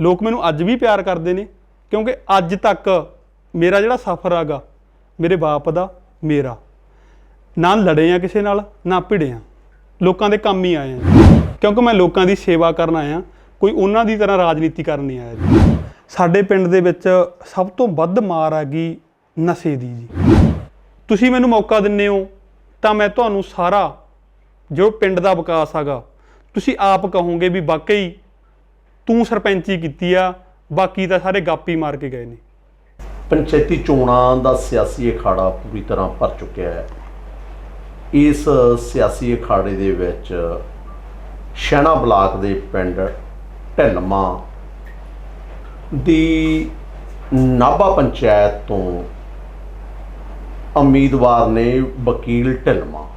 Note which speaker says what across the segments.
Speaker 1: ਲੋਕ ਮੈਨੂੰ ਅੱਜ ਵੀ ਪਿਆਰ ਕਰਦੇ ਨੇ, ਕਿਉਂਕਿ ਅੱਜ ਤੱਕ ਮੇਰਾ ਜਿਹੜਾ ਸਫ਼ਰ ਆਗਾ, ਮੇਰੇ ਬਾਪ ਦਾ, ਮੇਰਾ। ਨਾ ਲੜੇ ਆ ਕਿਸੇ ਨਾਲ, ਨਾ ਭਿੜੇ ਆ। ਲੋਕਾਂ ਦੇ ਕੰਮ ਹੀ ਆਏ ਆ। ਕਿਉਂਕਿ ਮੈਂ ਲੋਕਾਂ ਦੀ ਸੇਵਾ ਕਰਨ ਆਇਆ, ਕੋਈ ਉਹਨਾਂ ਦੀ ਤਰ੍ਹਾਂ ਰਾਜਨੀਤੀ ਕਰਨ ਨਹੀਂ ਆਇਆ ਜੀ। ਸਾਡੇ ਪਿੰਡ ਦੇ ਵਿੱਚ ਸਭ ਤੋਂ ਵੱਧ ਮਾਰ ਆ ਗਈ ਨਸ਼ੇ ਦੀ ਜੀ। ਤੁਸੀਂ ਮੈਨੂੰ ਮੌਕਾ ਦਿੰਦੇ ਹੋ, ਤਾਂ ਮੈਂ ਤੁਹਾਨੂੰ ਸਾਰਾ ਜੋ ਪਿੰਡ ਦਾ ਵਿਕਾਸ ਹੈਗਾ, ਤੁਸੀਂ ਆਪ ਕਹੋਗੇ ਵੀ ਵਾਕਈ ਤੂੰ ਸਰਪੰਚੀ ਕੀਤੀ ਆ, ਬਾਕੀ ਤਾਂ ਸਾਰੇ ਗਾਪੀ ਮਾਰ ਕੇ ਗਏ ਨੇ।
Speaker 2: ਪੰਚਾਇਤੀ ਚੋਣਾਂ ਦਾ ਸਿਆਸੀ ਅਖਾੜਾ ਪੂਰੀ ਤਰ੍ਹਾਂ ਭਰ ਚੁੱਕਿਆ ਹੈ। ਇਸ ਸਿਆਸੀ ਅਖਾੜੇ ਦੇ ਵਿੱਚ ਸ਼ੈਣਾ ਬਲਾਕ ਦੇ ਪਿੰਡ ਢਿਲਮਾ ਦੀ ਨਾਭਾ ਪੰਚਾਇਤ ਤੋਂ ਉਮੀਦਵਾਰ ਨੇ ਵਕੀਲ ਢਿਲਮਾ।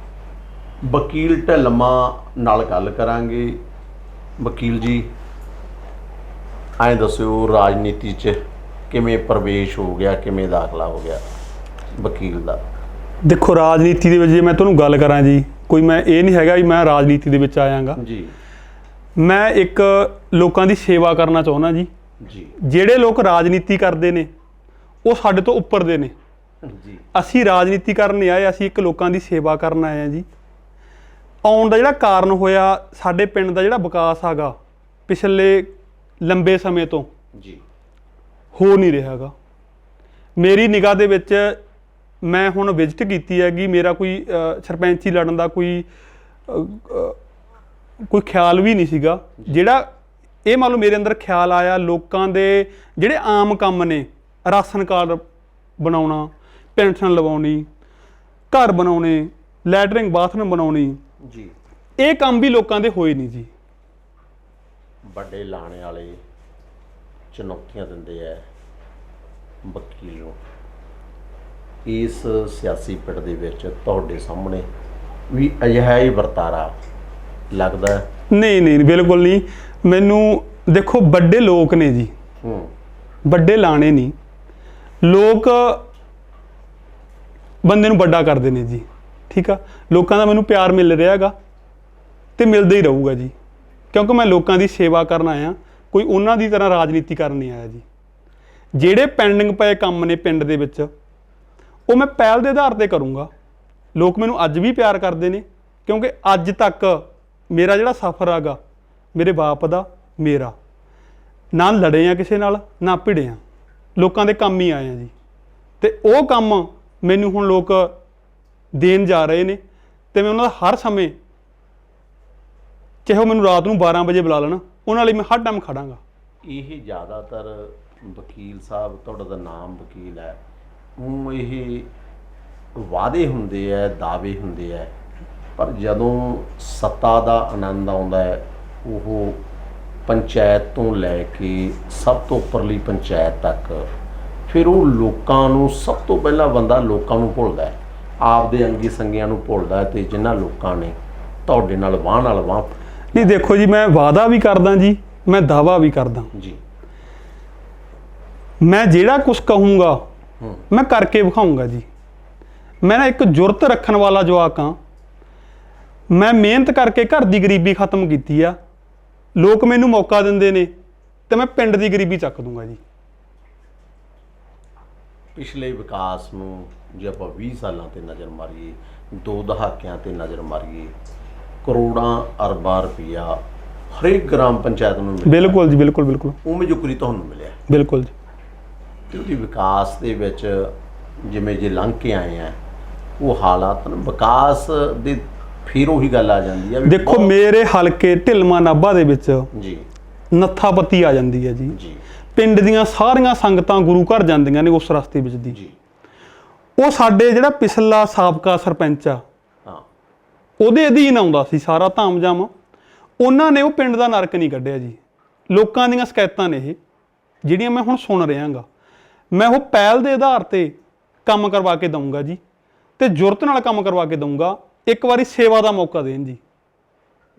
Speaker 2: ਵਕੀਲ ਢਿਲਮਾ ਨਾਲ ਗੱਲ ਕਰਾਂਗੇ। ਵਕੀਲ ਜੀ ਐਂ ਦੱਸਿਓ ਰਾਜਨੀਤੀ 'ਚ ਕਿਵੇਂ ਪ੍ਰਵੇਸ਼ ਹੋ ਗਿਆ ਕਿਵੇਂ ਦਾਖਲਾ ਹੋ ਗਿਆ ਵਕੀਲ ਦਾ?
Speaker 1: ਦੇਖੋ ਰਾਜਨੀਤੀ ਦੇ ਵਿੱਚ ਜੇ ਮੈਂ ਤੁਹਾਨੂੰ ਗੱਲ ਕਰਾਂ ਜੀ ਕੋਈ ਮੈਂ ਇਹ ਨਹੀਂ ਹੈਗਾ ਵੀ ਮੈਂ ਰਾਜਨੀਤੀ ਦੇ ਵਿੱਚ ਆਇਆਗਾ।
Speaker 2: ਜੀ।
Speaker 1: ਮੈਂ ਇੱਕ ਲੋਕਾਂ ਦੀ ਸੇਵਾ ਕਰਨਾ ਚਾਹੁੰਦਾ ਜੀ।
Speaker 2: ਜੀ।
Speaker 1: ਜਿਹੜੇ ਲੋਕ ਰਾਜਨੀਤੀ ਕਰਦੇ ਨੇ ਉਹ ਸਾਡੇ ਤੋਂ ਉੱਪਰ ਦੇ ਨੇ।
Speaker 2: ਜੀ।
Speaker 1: ਅਸੀਂ ਰਾਜਨੀਤੀ ਕਰਨ ਨਹੀਂ ਆਏ ਅਸੀਂ ਇੱਕ ਲੋਕਾਂ ਦੀ ਸੇਵਾ ਕਰਨ ਆਏ ਆ ਜੀ। ਆਉਣ ਦਾ ਜਿਹੜਾ ਕਾਰਨ ਹੋਇਆ ਸਾਡੇ ਪਿੰਡ ਦਾ ਜਿਹੜਾ ਵਿਕਾਸ ਹੈਗਾ ਪਿਛਲੇ ਲੰਬੇ ਸਮੇਂ ਤੋਂ
Speaker 2: ਜੀ।
Speaker 1: ਹੋ ਨਹੀਂ ਰਿਹਾਗਾ ਮੇਰੀ ਨਿਗਾਹ ਦੇ ਵਿੱਚ ਮੈਂ ਹੁਣ ਵਿਜ਼ਿਟ ਕੀਤੀ ਹੈਗੀ ਮੇਰਾ ਕੋਈ ਸਰਪੰਚੀ ਲੜਨ ਦਾ ਕੋਈ ਕੋਈ ਖਿਆਲ ਵੀ ਨਹੀਂ ਸੀਗਾ। ਜਿਹੜਾ ਇਹ ਮੰਨ ਲਓ ਮੇਰੇ ਅੰਦਰ ਖਿਆਲ ਆਇਆ ਲੋਕਾਂ ਦੇ ਜਿਹੜੇ ਆਮ ਕੰਮ ਨੇ ਰਾਸ਼ਨ ਕਾਰਡ ਬਣਾਉਣਾ ਪੈਨਸ਼ਨ ਲਵਾਉਣੀ ਘਰ ਬਣਾਉਣੇ ਲੈਟਰਿੰਗ ਬਾਥਰੂਮ ਬਣਾਉਣੀ
Speaker 2: ਜੀ।
Speaker 1: ਇਹ ਕੰਮ ਵੀ ਲੋਕਾਂ ਦੇ ਹੋਏ ਨਹੀਂ ਜੀ।
Speaker 2: ਵੱਡੇ ਲਾਣੇ ਵਾਲੇ ਚੁਣੌਤੀਆਂ ਦਿੰਦੇ ਆ ਵਕੀਲ ਨੂੰ। ਇਸ ਸਿਆਸੀ ਪਿੜ ਦੇ ਵਿੱਚ ਤੁਹਾਡੇ ਸਾਹਮਣੇ ਵੀ ਅਜਿਹਾ ਹੀ ਵਰਤਾਰਾ ਲੱਗਦਾ।
Speaker 1: ਨਹੀਂ ਨਹੀਂ ਬਿਲਕੁਲ ਨਹੀਂ। ਮੈਨੂੰ ਦੇਖੋ ਵੱਡੇ ਲੋਕ ਨੇ ਜੀ।
Speaker 2: ਹੂੰ।
Speaker 1: ਵੱਡੇ ਲਾਣੇ ਨਹੀਂ। ਲੋਕ ਬੰਦੇ ਨੂੰ ਵੱਡਾ ਕਰਦੇ ਨੇ ਜੀ। ਠੀਕ ਆ? ਲੋਕਾਂ ਦਾ ਮੈਨੂੰ ਪਿਆਰ ਮਿਲ ਰਿਹਾ ਹੈਗਾ ਤੇ ਮਿਲਦਾ ਹੀ ਰਹੂਗਾ ਜੀ। ਕਿਉਂਕਿ ਮੈਂ ਲੋਕਾਂ ਦੀ ਸੇਵਾ ਕਰਨ ਆਇਆ, ਕੋਈ ਉਹਨਾਂ ਦੀ ਤਰ੍ਹਾਂ ਰਾਜਨੀਤੀ ਕਰਨ ਨਹੀਂ ਆਇਆ ਜੀ। ਜਿਹੜੇ ਪੈਂਡਿੰਗ ਪਏ ਕੰਮ ਨੇ ਪਿੰਡ ਦੇ ਵਿੱਚ, ਉਹ ਮੈਂ ਪਹਿਲ ਦੇ ਆਧਾਰ ਤੇ ਕਰੂੰਗਾ। ਲੋਕ ਮੈਨੂੰ ਅੱਜ ਵੀ ਪਿਆਰ ਕਰਦੇ ਨੇ, ਕਿਉਂਕਿ ਅੱਜ ਤੱਕ ਮੇਰਾ ਜਿਹੜਾ ਸਫ਼ਰ ਹੈਗਾ ਮੇਰੇ ਬਾਪ ਦਾ, ਮੇਰਾ। ਨਾ ਲੜੇ ਆ ਕਿਸੇ ਨਾਲ, ਨਾ ਭਿੜੇ ਆ। ਲੋਕਾਂ ਦੇ ਕੰਮ ਹੀ ਆਏ ਆ ਜੀ। ਤੇ ਉਹ ਕੰਮ ਮੈਨੂੰ ਹੁਣ ਲੋਕ ਦੇਣ ਜਾ ਰਹੇ ਨੇ, ਤੇ ਮੈਂ ਉਹਨਾਂ ਦਾ ਹਰ ਸਮੇਂ ਚਾਹੇ ਉਹ ਮੈਨੂੰ ਰਾਤ ਨੂੰ 12 ਵਜੇ ਬੁਲਾ ਲੈਣ, ਉਹਨਾਂ ਲਈ ਮੈਂ ਹਰ ਟਾਈਮ ਖੜਾਂਗਾ।
Speaker 2: ਇਹ ਜ਼ਿਆਦਾਤਰ ਵਕੀਲ ਸਾਹਿਬ, ਤੁਹਾਡਾ ਦਾ ਨਾਮ ਵਕੀਲ ਹੈ। ਉਹ ਇਹ ਵਾਅਦੇ ਹੁੰਦੇ ਆ ਦਾਅਵੇ ਹੁੰਦੇ ਆ ਪਰ ਜਦੋਂ ਸੱਤਾ ਦਾ ਆਨੰਦ ਆਉਂਦਾ ਹੈ ਉਹ ਪੰਚਾਇਤ ਤੋਂ ਲੈ ਕੇ ਸਭ ਤੋਂ ਉੱਪਰਲੀ ਪੰਚਾਇਤ ਤੱਕ, ਫਿਰ ਉਹ ਲੋਕਾਂ ਨੂੰ ਸਭ ਤੋਂ ਪਹਿਲਾਂ ਬੰਦਾ ਲੋਕਾਂ ਨੂੰ ਭੁੱਲਦਾ ਹੈ ਆਪਦੇ ਅੰਗੀ ਸੰਗੀਆਂ ਨੂੰ ਭੁੱਲਦਾ ਹੈ ਤੇ ਜਿਨ੍ਹਾਂ ਲੋਕਾਂ ਨੇ ਤੁਹਾਡੇ ਨਾਲ ਵਾਹ ਨਾਲ ਵਾਹ
Speaker 1: ਨਹੀਂ ਦੇਖੋ ਜੀ ਮੈਂ ਵਾਅਦਾ ਵੀ ਕਰਦਾ ਜੀ ਮੈਂ ਦਾਵਾ ਵੀ ਕਰਦਾ।
Speaker 2: ਜੀ।
Speaker 1: ਮੈਂ ਜਿਹੜਾ ਕੁਝ ਕਹੂੰਗਾ ਮੈਂ ਕਰਕੇ ਵਿਖਾਊਂਗਾ ਜੀ। ਮੈਂ ਨਾ ਇੱਕ ਜੁਰਤ ਰੱਖਣ ਵਾਲਾ ਜਵਾਕ ਹਾਂ। ਮੈਂ ਮਿਹਨਤ ਕਰਕੇ ਘਰ ਦੀ ਗਰੀਬੀ ਖਤਮ ਕੀਤੀ ਆ। ਲੋਕ ਮੈਨੂੰ ਮੌਕਾ ਦਿੰਦੇ ਨੇ ਤੇ ਮੈਂ ਪਿੰਡ ਦੀ ਗਰੀਬੀ ਚੱਕ ਦੂੰਗਾ ਜੀ।
Speaker 2: ਪਿਛਲੇ ਵਿਕਾਸ ਨੂੰ ਜੇ ਆਪਾਂ 20 ਸਾਲਾਂ ਤੇ ਨਜ਼ਰ ਮਾਰੀਏ ਦੋ ਦਹਾਕਿਆਂ ਤੇ ਨਜ਼ਰ ਮਾਰੀਏ ਕਰੋੜਾਂ ਅਰਬਾਂ ਰੁਪਈਆ ਹਰੇਕ ਗ੍ਰਾਮ ਪੰਚਾਇਤ ਨੂੰ ਮਿਲਿਆ।
Speaker 1: ਬਿਲਕੁਲ ਜੀ ਬਿਲਕੁਲ ਬਿਲਕੁਲ।
Speaker 2: ਉਵੇਂ ਜੁਕਰੀ ਤੁਹਾਨੂੰ ਮਿਲਿਆ।
Speaker 1: ਬਿਲਕੁਲ ਜੀ।
Speaker 2: ਤੇ ਉਹਦੀ ਵਿਕਾਸ ਦੇ ਵਿੱਚ ਜਿਵੇਂ ਜੇ ਲੰਘ ਕੇ ਆਏ ਆ ਉਹ ਹਾਲਾਤ ਨੂੰ। ਵਿਕਾਸ ਦੇ ਫਿਰ ਉਹੀ ਗੱਲ ਆ ਜਾਂਦੀ ਆ
Speaker 1: ਦੇਖੋ ਮੇਰੇ ਹਲਕੇ ਢਿਲਮਾ ਨਾਭਾ ਦੇ ਵਿੱਚ
Speaker 2: ਜੀ।
Speaker 1: ਨੱਥਾਪੱਤੀ ਆ ਜਾਂਦੀ ਹੈ ਜੀ।
Speaker 2: ਜੀ।
Speaker 1: ਪਿੰਡ ਦੀਆਂ ਸਾਰੀਆਂ ਸੰਗਤਾਂ ਗੁਰੂ ਘਰ ਜਾਂਦੀਆਂ ਨੇ ਉਸ ਰਸਤੇ ਵਿੱਚ ਦੀ।
Speaker 2: ਜੀ।
Speaker 1: ਉਹ ਸਾਡੇ ਜਿਹੜਾ ਪਿਛਲਾ ਸਾਬਕਾ ਸਰਪੰਚ ਆ ਉਹਦੇ ਅਧੀਨ ਆਉਂਦਾ ਸੀ ਸਾਰਾ ਧਾਮਜਾਮ ਉਹਨਾਂ ਨੇ ਉਹ ਪਿੰਡ ਦਾ ਨਰਕ ਨਹੀਂ ਕੱਢਿਆ ਜੀ। ਲੋਕਾਂ ਦੀਆਂ ਸ਼ਿਕਾਇਤਾਂ ਨੇ ਇਹ ਜਿਹੜੀਆਂ ਮੈਂ ਹੁਣ ਸੁਣ ਰਿਹਾਗਾ। ਮੈਂ ਉਹ ਪਹਿਲ ਦੇ ਆਧਾਰ ਤੇ ਕੰਮ ਕਰਵਾ ਕੇ ਦਊਂਗਾ ਜੀ। ਤੇ ਜੁਰਤ ਨਾਲ ਕੰਮ ਕਰਵਾ ਕੇ ਦਊਂਗਾ। ਇੱਕ ਵਾਰੀ ਸੇਵਾ ਦਾ ਮੌਕਾ ਦੇਣ ਜੀ।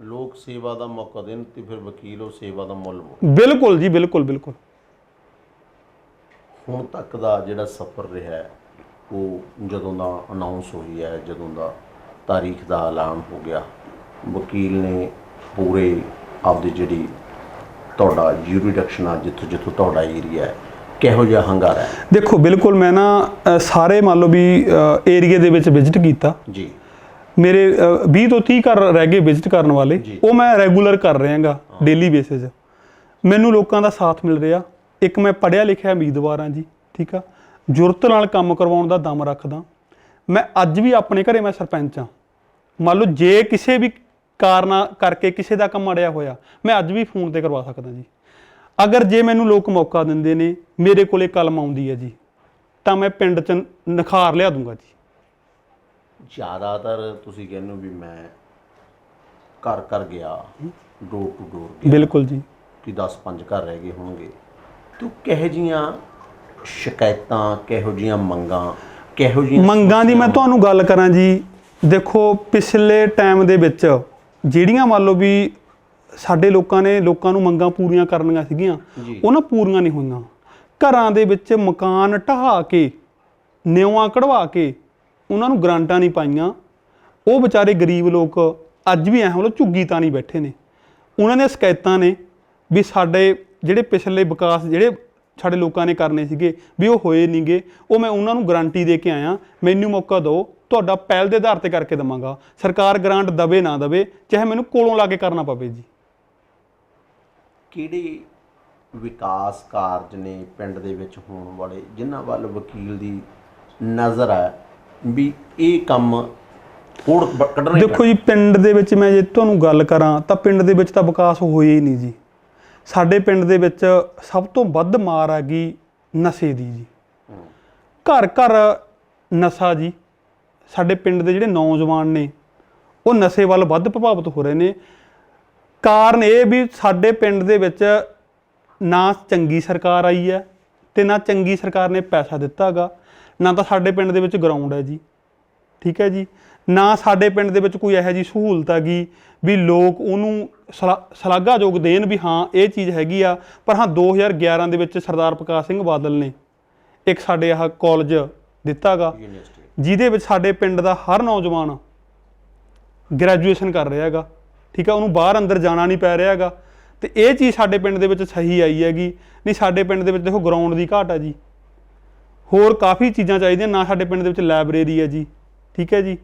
Speaker 2: ਲੋਕ ਸੇਵਾ ਦਾ ਮੌਕਾ ਦੇਣ ਤੇ ਫਿਰ ਵਕੀਲ ਉਹ ਸੇਵਾ ਦਾ ਮੁੱਲ ਮੋੜ
Speaker 1: ਬਿਲਕੁਲ ਜੀ ਬਿਲਕੁਲ ਬਿਲਕੁਲ।
Speaker 2: ਹੁਣ ਤੱਕ ਦਾ ਜਿਹੜਾ ਸਫ਼ਰ ਰਿਹਾ ਉਹ ਜਦੋਂ ਦਾ ਅਨਾਉਂਸ ਹੋਈ ਹੈ ਜਦੋਂ ਦਾ ਤਾਰੀਖ ਦਾ ਐਲਾਨ ਹੋ ਗਿਆ। ਵਕੀਲ ਨੇ ਪੂਰੇ ਆਪਦੀ ਜਿਹੜੀ ਤੁਹਾਡਾ ਜੂਰੀਡਕਸ਼ਨ ਆ ਜਿੱਥੋਂ ਜਿੱਥੋਂ ਤੁਹਾਡਾ ਏਰੀਆ ਹੈ ਕਿਹੋ ਜਿਹਾ ਹੰਗਾਰਾ ਹੈ?
Speaker 1: ਦੇਖੋ ਬਿਲਕੁਲ ਮੈਂ ਨਾ ਅ, ਸਾਰੇ ਮੰਨ ਲਓ ਵੀ ਏਰੀਆ ਦੇ ਵਿੱਚ ਵਿਜ਼ਿਟ ਕੀਤਾ।
Speaker 2: ਜੀ।
Speaker 1: ਮੇਰੇ ਅ, 20 ਤੋਂ 30 ਘਰ ਰਹਿ ਗਏ ਵਿਜ਼ਿਟ ਕਰਨ ਵਾਲੇ। ਉਹ ਮੈਂ ਰੈਗੂਲਰ ਕਰ ਰਿਹਾਗਾ ਡੇਲੀ ਬੇਸਿਸ ਮੈਨੂੰ ਲੋਕਾਂ ਦਾ ਸਾਥ ਮਿਲ ਰਿਹਾ। ਇੱਕ ਮੈਂ ਪੜ੍ਹਿਆ ਲਿਖਿਆ ਉਮੀਦਵਾਰ ਹਾਂ ਜੀ ਠੀਕ ਆ? ਜੁਰਤ ਨਾਲ ਕੰਮ ਕਰਵਾਉਣ ਦਾ ਦਮ ਰੱਖਦਾ। ਮੈਂ ਅੱਜ ਵੀ ਆਪਣੇ ਘਰੇ ਮੈਂ ਸਰਪੰਚ ਹਾਂ। ਮੰਨ ਲਓ ਜੇ ਕਿਸੇ ਵੀ ਕਾਰਨਾ ਕਰਕੇ ਕਿਸੇ ਦਾ ਕੰਮ ਅੜਿਆ ਹੋਇਆ ਮੈਂ ਅੱਜ ਵੀ ਫੋਨ ਤੇ ਕਰਵਾ ਸਕਦਾ ਜੀ। ਅਗਰ ਜੇ ਮੈਨੂੰ ਲੋਕ ਮੌਕਾ ਦਿੰਦੇ ਨੇ ਮੇਰੇ ਕੋਲੇ ਕਲਮ ਆਉਂਦੀ ਹੈ ਜੀ ਤਾਂ ਮੈਂ ਪਿੰਡ 'ਚ ਨਿਖਾਰ ਲਿਆ ਦੂੰਗਾ ਜੀ।
Speaker 2: ਜ਼ਿਆਦਾਤਰ ਤੁਸੀਂ ਕਹਿੰਦੇ ਹੋ ਵੀ ਮੈਂ ਘਰ ਘਰ ਗਿਆ ਡੋਰ ਟੂ ਡੋਰ ਗਿਆ।
Speaker 1: ਬਿਲਕੁਲ ਜੀ।
Speaker 2: ਕਿ 10 5 ਘਰ ਰਹਿ ਗਏ ਹੋਣਗੇ। ਤੂੰ ਕਿਹੋ ਜੀਆਂ ਸ਼ਿਕਾਇਤਾਂ ਕਿਹੋ ਜੀਆਂ ਮੰਗਾਂ ਕਿਹੋ ਜੀਆਂ
Speaker 1: ਮੰਗਾਂ ਦੀ ਮੈਂ ਤੁਹਾਨੂੰ ਗੱਲ ਕਰਾਂ ਜੀ ਦੇਖੋ ਪਿਛਲੇ ਟਾਈਮ ਦੇ ਵਿੱਚ ਜਿਹੜੀਆਂ ਮੰਨ ਲਓ ਵੀ ਸਾਡੇ ਲੋਕਾਂ ਨੇ ਲੋਕਾਂ ਨੂੰ ਮੰਗਾਂ ਪੂਰੀਆਂ ਕਰਨੀਆਂ ਸੀਗੀਆਂ
Speaker 2: ਜੀ।
Speaker 1: ਉਹ ਨਾ ਪੂਰੀਆਂ ਨਹੀਂ ਹੋਈਆਂ। ਘਰਾਂ ਦੇ ਵਿੱਚ ਮਕਾਨ ਢਹਾ ਕੇ ਨਿਉਆਂ ਕਢਵਾ ਕੇ ਉਹਨਾਂ ਨੂੰ ਗਰਾਂਟਾਂ ਨਹੀਂ ਪਾਈਆਂ। ਉਹ ਵਿਚਾਰੇ ਗਰੀਬ ਲੋਕ ਅੱਜ ਵੀ ਐ ਮਤਲਬ ਝੁੱਗੀ ਤਾਂ ਨਹੀਂ ਬੈਠੇ ਨੇ। ਉਹਨਾਂ ਦੀਆਂ ਸ਼ਿਕਾਇਤਾਂ ਨੇ ਵੀ ਸਾਡੇ ਜਿਹੜੇ ਪਿਛਲੇ ਵਿਕਾਸ ਜਿਹੜੇ ਸਾਡੇ ਲੋਕਾਂ ਨੇ ਕਰਨੇ ਸੀਗੇ ਵੀ ਉਹ ਹੋਏ ਨਹੀਂਗੇ ਉਹ ਮੈਂ ਉਹਨਾਂ ਨੂੰ ਗਾਰੰਟੀ ਦੇ ਕੇ ਆਇਆ। ਮੈਨੂੰ ਮੌਕਾ ਦਿਓ ਤੁਹਾਡਾ ਪਹਿਲ ਦੇ ਆਧਾਰ ਤੇ ਕਰਕੇ ਦਵਾਂਗਾ। ਸਰਕਾਰ ਗ੍ਰਾਂਟ ਦਵੇ ਨਾ ਦਵੇ ਚਾਹੇ ਮੈਨੂੰ ਕੋਲੋਂ ਲਾ ਕੇ ਕਰਨਾ ਪਵੇ ਜੀ।
Speaker 2: ਕਿਹੜੇ ਵਿਕਾਸ ਕਾਰਜ ਨੇ ਪਿੰਡ ਦੇ ਵਿੱਚ ਹੋਣ ਵਾਲੇ ਜਿਨ੍ਹਾਂ ਵੱਲ ਵਕੀਲ ਦੀ ਨਜ਼ਰ ਹੈ ਵੀ ਇਹ ਕੰਮ ਕੋੜ ਕੱਢਣਾ
Speaker 1: ਦੇਖੋ ਜੀ ਪਿੰਡ ਦੇ ਵਿੱਚ ਮੈਂ ਜੇ ਤੁਹਾਨੂੰ ਗੱਲ ਕਰਾਂ ਤਾਂ ਪਿੰਡ ਦੇ ਵਿੱਚ ਤਾਂ ਵਿਕਾਸ ਹੋਇਆ ਹੀ ਨਹੀਂ ਜੀ। ਸਾਡੇ ਪਿੰਡ ਦੇ ਵਿੱਚ ਸਭ ਤੋਂ ਵੱਧ ਮਾਰ ਆ ਗਈ ਨਸ਼ੇ ਦੀ ਜੀ। ਘਰ ਘਰ ਨਸ਼ਾ ਜੀ। ਸਾਡੇ ਪਿੰਡ ਦੇ ਜਿਹੜੇ ਨੌਜਵਾਨ ਨੇ, ਉਹ ਨਸ਼ੇ ਵੱਲ ਵੱਧ ਪ੍ਰਭਾਵਿਤ ਹੋ ਰਹੇ ਨੇ। ਕਾਰਨ ਇਹ ਵੀ ਸਾਡੇ ਪਿੰਡ ਦੇ ਵਿੱਚ ਨਾ ਚੰਗੀ ਸਰਕਾਰ ਆਈ ਹੈ ਤੇ ਨਾ ਚੰਗੀ ਸਰਕਾਰ ਨੇ ਪੈਸਾ ਦਿੱਤਾਗਾ। ਨਾ ਤਾਂ ਸਾਡੇ ਪਿੰਡ ਦੇ ਵਿੱਚ ਗਰਾਊਂਡ ਹੈ ਜੀ, ਠੀਕ ਹੈ ਜੀ। ਨਾ ਸਾਡੇ ਪਿੰਡ ਦੇ ਵਿੱਚ ਕੋਈ ਇਹੋ ਜੀ ਸਹੂਲਤ ਹੈਗੀ ਵੀ ਲੋਕ ਉਹਨੂੰ ਸਲਾ- ਸ਼ਲਾਘਾਯੋਗ ਦੇਣ ਵੀ ਹਾਂ, ਇਹ ਚੀਜ਼ ਹੈਗੀ ਆ। ਪਰ ਹਾਂ 2011 ਦੇ ਵਿੱਚ ਸਰਦਾਰ ਪ੍ਰਕਾਸ਼ ਸਿੰਘ ਬਾਦਲ ਨੇ ਇੱਕ ਸਾਡੇ ਆਹ ਕਾਲਜ ਦਿੱਤਾਗਾ।
Speaker 2: ਯੂਨੀਵਰਸਿਟੀ
Speaker 1: ਜਿਹਦੇ ਵਿੱਚ ਸਾਡੇ ਪਿੰਡ ਦਾ ਹਰ ਨੌਜਵਾਨ ਗ੍ਰੈਜੂਏਸ਼ਨ ਕਰ ਰਿਹਾ ਹੈਗਾ, ਠੀਕ ਆ, ਉਹਨੂੰ ਬਾਹਰ ਅੰਦਰ ਜਾਣਾ ਨਹੀਂ ਪੈ ਰਿਹਾ ਹੈਗਾ ਤੇ ਇਹ ਚੀਜ਼ ਸਾਡੇ ਪਿੰਡ ਦੇ ਵਿੱਚ ਸਹੀ ਆਈ ਹੈਗੀ, ਨਹੀਂ ਸਾਡੇ ਪਿੰਡ ਦੇ ਵਿੱਚ ਦੇਖੋ ਗਰਾਊਂਡ ਦੀ ਘਾਟ ਹੈ ਜੀ। ਹੋਰ ਕਾਫੀ ਚੀਜ਼ਾਂ ਚਾਹੀਦੀਆਂ, ਨਾ ਸਾਡੇ ਪਿੰਡ ਦੇ ਵਿੱਚ ਲਾਇਬ੍ਰੇਰੀ ਹੈ ਜੀ, ਠੀਕ ਹੈ ਜੀ,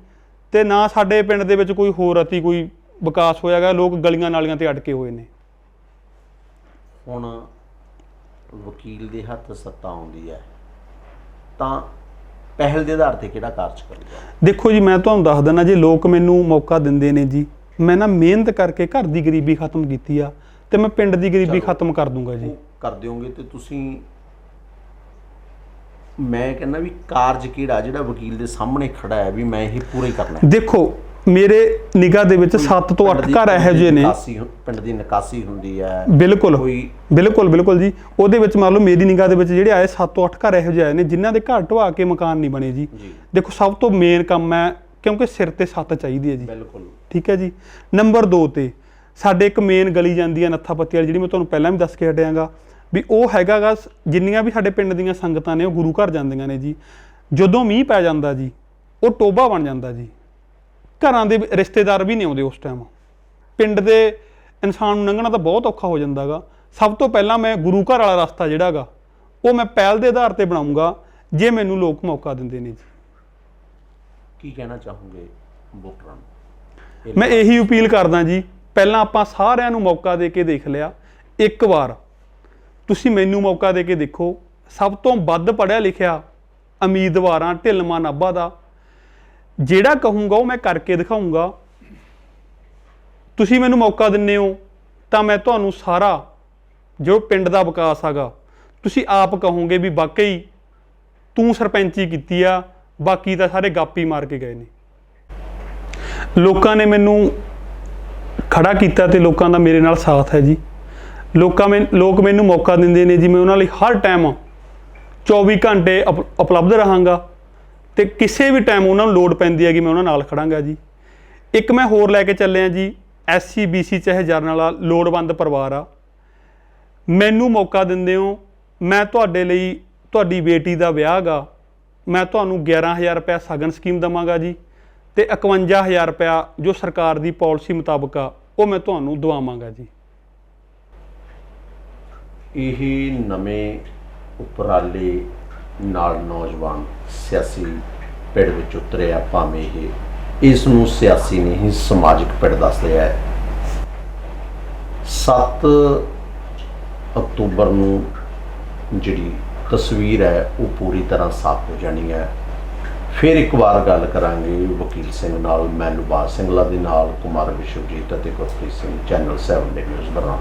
Speaker 1: ਤੇ ਨਾ ਸਾਡੇ ਪਿੰਡ ਦੇ ਵਿੱਚ ਕੋਈ ਹੋਰ ਅਤੀ, ਕੋਈ ਵਿਕਾਸ ਹੋਇਆਗਾ ਲੋਕ ਗਲੀਆਂ ਨਾਲੀਆਂ ਤੇ ਅਟਕੇ ਹੋਏ ਨੇ।
Speaker 2: ਹੁਣ ਵਕੀਲ ਦੇ ਹੱਥ ਸੱਤਾ ਆਉਂਦੀ ਹੈ, ਤਾਂ ਪਹਿਲ ਦੇ ਆਧਾਰ ਤੇ ਕਿਹੜਾ ਕਾਰਜ ਕਰੂਗਾ?
Speaker 1: ਦੇਖੋ ਜੀ ਮੈਂ ਤੁਹਾਨੂੰ ਦੱਸ ਦਿੰਦਾ ਜੇ ਲੋਕ ਮੈਨੂੰ ਮੌਕਾ ਦਿੰਦੇ ਨੇ ਜੀ ਮੈਂ ਨਾ ਮਿਹਨਤ ਕਰਕੇ ਘਰ ਦੀ ਗਰੀਬੀ ਖਤਮ ਕੀਤੀ ਆ ਤੇ ਮੈਂ ਪਿੰਡ ਦੀ ਗਰੀਬੀ। ਖਤਮ ਕਰ ਦੂੰਗਾ ਜੀ।
Speaker 2: ਕਰ ਦਿਓਗੇ ਤੇ ਤੁਸੀਂ ਮੈਂ ਕਹਿੰਦਾ ਵੀ ਕਾਰਜ ਕਿਹੜਾ ਜਿਹੜਾ ਵਕੀਲ ਦੇ ਸਾਹਮਣੇ ਖੜਾ ਹੈ ਵੀ ਮੈਂ ਇਹ ਪੂਰਾ ਹੀ ਕਰਨਾ
Speaker 1: ਦੇਖੋ ਮੇਰੇ ਨਿਗਾਹ ਦੇ ਵਿੱਚ 7 ਤੋਂ 8
Speaker 2: ਪਿੰਡ ਦੀ-
Speaker 1: ਘਰ ਇਹੋ ਜਿਹੇ ਨੇ।
Speaker 2: ਪਿੰਡ ਦੀ ਨਿਕਾਸੀ ਹੁੰਦੀ ਹੈ।
Speaker 1: ਬਿਲਕੁਲ। ਬਿਲਕੁਲ ਬਿਲਕੁਲ ਜੀ। ਉਹਦੇ ਵਿੱਚ ਮੰਨ ਲਓ ਮੇਰੀ ਨਿਗਾਹ ਦੇ ਵਿੱਚ ਜਿਹੜੇ ਆਏ 7 ਤੋਂ 8 ਘਰ ਇਹੋ ਜਿਹੇ ਆਏ ਨੇ ਜਿਨ੍ਹਾਂ ਦੇ ਘਰ ਢਵਾ ਕੇ ਮਕਾਨ ਨਹੀਂ ਬਣੇ ਜੀ। ਦੇਖੋ ਸਭ ਤੋਂ ਮੇਨ ਕੰਮ ਹੈ ਕਿਉਂਕਿ ਸਿਰ ਤੇ ਛੱਤ ਚਾਹੀਦੀ ਹੈ ਜੀ।
Speaker 2: ਬਿਲਕੁਲ।
Speaker 1: ਠੀਕ ਹੈ ਜੀ। ਨੰਬਰ 2 ਤੇ ਸਾਡੇ ਇੱਕ ਮੇਨ ਗਲੀ ਜਾਂਦੀ ਹੈ ਨੱਥਾ ਪੱਤੀ ਵਾਲੀ ਜਿਹੜੀ ਮੈਂ ਤੁਹਾਨੂੰ ਪਹਿਲਾਂ ਵੀ ਦੱਸ ਕੇ ਹਟਿਆਂਗਾ ਵੀ ਉਹ ਹੈਗਾਗਾ ਜਿੰਨੀਆਂ ਵੀ ਸਾਡੇ ਪਿੰਡ ਦੀਆਂ ਸੰਗਤਾਂ ਨੇ ਉਹ ਗੁਰੂ ਘਰ ਜਾਂਦੀਆਂ ਨੇ ਜੀ। ਜਦੋਂ ਮੀਂਹ ਪੈ ਜਾਂਦਾ ਜੀ ਉਹ ਟੋਬਾ ਬਣ ਜਾਂਦਾ ਜੀ। ਘਰਾਂ ਦੇ ਰਿਸ਼ਤੇਦਾਰ ਵੀ ਨਹੀਂ ਆਉਂਦੇ ਉਸ ਟਾਈਮ ਪਿੰਡ ਦੇ ਇਨਸਾਨ ਨੂੰ ਲੰਘਣਾ ਤਾਂ ਬਹੁਤ ਔਖਾ ਹੋ ਜਾਂਦਾਗਾ। ਸਭ ਤੋਂ ਪਹਿਲਾਂ ਮੈਂ ਗੁਰੂ ਘਰ ਵਾਲਾ ਰਸਤਾ ਜਿਹੜਾਗਾ ਉਹ ਮੈਂ ਪਹਿਲ ਦੇ ਆਧਾਰ ਤੇ ਬਣਾਉਂਗਾ ਜੇ ਮੈਨੂੰ ਲੋਕ ਮੌਕਾ ਦਿੰਦੇ ਨੇ ਜੀ।
Speaker 2: ਕੀ ਕਹਿਣਾ ਚਾਹੋਗੇ ਵੋਟਰਾਂ ਨੂੰ?
Speaker 1: ਮੈਂ ਇਹੀ ਅਪੀਲ ਕਰਦਾ ਜੀ ਪਹਿਲਾਂ ਆਪਾਂ ਸਾਰਿਆਂ ਨੂੰ ਮੌਕਾ ਦੇ ਕੇ ਦੇਖ ਲਿਆ ਇੱਕ ਵਾਰ। ਤੁਸੀਂ ਮੈਨੂੰ ਮੌਕਾ ਦੇ ਕੇ ਦੇਖੋ ਸਭ ਤੋਂ ਵੱਧ ਪੜਿਆ ਲਿਖਿਆ ਉਮੀਦਵਾਰਾਂ ਢਿੱਲਮਾ ਨਾਭਾ ਦਾ ਜਿਹੜਾ ਕਹੂੰਗਾ ਉਹ ਮੈਂ ਕਰਕੇ ਦਿਖਾਉਂਗਾ ਤੁਸੀਂ ਮੈਨੂੰ ਮੌਕਾ ਦਿੰਨੇ ਹੋ, ਤਾਂ ਮੈਂ ਤੁਹਾਨੂੰ ਸਾਰਾ, ਜੋ ਪਿੰਡ ਦਾ ਵਿਕਾਸ ਹੈਗਾ, ਤੁਸੀਂ ਆਪ ਕਹੋਗੇ ਵੀ ਵਾਕਈ ਤੂੰ ਸਰਪੰਚੀ ਕੀਤੀ ਆ, ਬਾਕੀ ਤਾਂ ਸਾਰੇ ਗਾਪੀ ਮਾਰ ਕੇ ਗਏ ਨੇ। ਲੋਕਾਂ ਨੇ ਮੈਨੂੰ ਖੜਾ ਕੀਤਾ ਤੇ ਲੋਕਾਂ ਦਾ ਮੇਰੇ ਨਾਲ ਸਾਥ ਹੈ ਜੀ। ਲੋਕਾਂ ਮੈਂ, ਲੋਕ ਮੈਨੂੰ ਮੌਕਾ ਦਿੰਦੇ ਨੇ ਜੀ, ਮੈਂ ਉਹਨਾਂ ਲਈ ਹਰ ਟਾਈਮ 24 ਘੰਟੇ ਉਪ- ਉਪਲਬਧ ਰਹਾਂਗਾ। ਤੇ ਕਿਸੇ ਵੀ ਟਾਈਮ ਉਹਨਾਂ ਨੂੰ ਲੋੜ ਪੈਂਦੀ ਹੈਗੀ, ਮੈਂ ਉਹਨਾਂ ਨਾਲ ਖੜਾਂਗਾ ਜੀ। ਇੱਕ ਮੈਂ ਹੋਰ ਲੈ ਕੇ ਚੱਲਿਆ ਜੀ ਐਸਸੀ ਬੀਸੀ ਚਾਹੇ ਜਰਨਲ ਵਾਲਾ ਲੋੜਵੰਦ ਪਰਿਵਾਰ ਆ। ਮੈਨੂੰ ਮੌਕਾ ਦਿੰਦੇ ਹੋ, ਮੈਂ ਤੁਹਾਡੇ ਲਈ ਤੁਹਾਡੀ ਬੇਟੀ ਦਾ ਵਿਆਹ ਗਾ ਮੈਂ ਤੁਹਾਨੂੰ 11000 ਰੁਪਏ ਸਗਨ ਸਕੀਮ ਦਵਾਂਗਾ ਜੀ ਤੇ 51000 ਰੁਪਏ ਜੋ ਸਰਕਾਰ ਦੀ ਪਾਲਿਸੀ ਮੁਤਾਬਕ ਆ, ਉਹ ਮੈਂ ਤੁਹਾਨੂੰ ਦਵਾਵਾਂਗਾ ਜੀ।
Speaker 2: ਇਹ ਨਵੇਂ ਉਪਰਾਲੇ ਨਾਲ ਨੌਜਵਾਨ ਸਿਆਸੀ ਪਿੜ ਵਿੱਚ ਉਤਰਿਆ ਭਾਵੇਂ ਇਹ ਇਸ ਨੂੰ ਸਿਆਸੀ ਨਹੀਂ, ਸਮਾਜਿਕ ਪਿੜ ਰਿਹਾ ਹੈ। 7 ਅਕਤੂਬਰ ਨੂੰ ਜਿਹੜੀ ਤਸਵੀਰ ਹੈ, ਉਹ ਪੂਰੀ ਤਰ੍ਹਾਂ ਸਾਫ਼ ਹੋ ਜਾਣੀ ਹੈ। ਫਿਰ ਇੱਕ ਵਾਰ ਗੱਲ ਕਰਾਂਗੇ ਵਕੀਲ ਸਿੰਘ ਨਾਲ ਮੈਂ ਲੁਬਾਸ ਸਿੰਘਲਾ ਦੇ ਨਾਲ, ਕੁਮਾਰ ਵਿਸ਼ਵਜੀਤ ਅਤੇ ਗੁਰਪ੍ਰੀਤ ਸਿੰਘ ਚੈਨਲ 7 ਦੇ ਨਿਊਜ਼ ਬਣਾ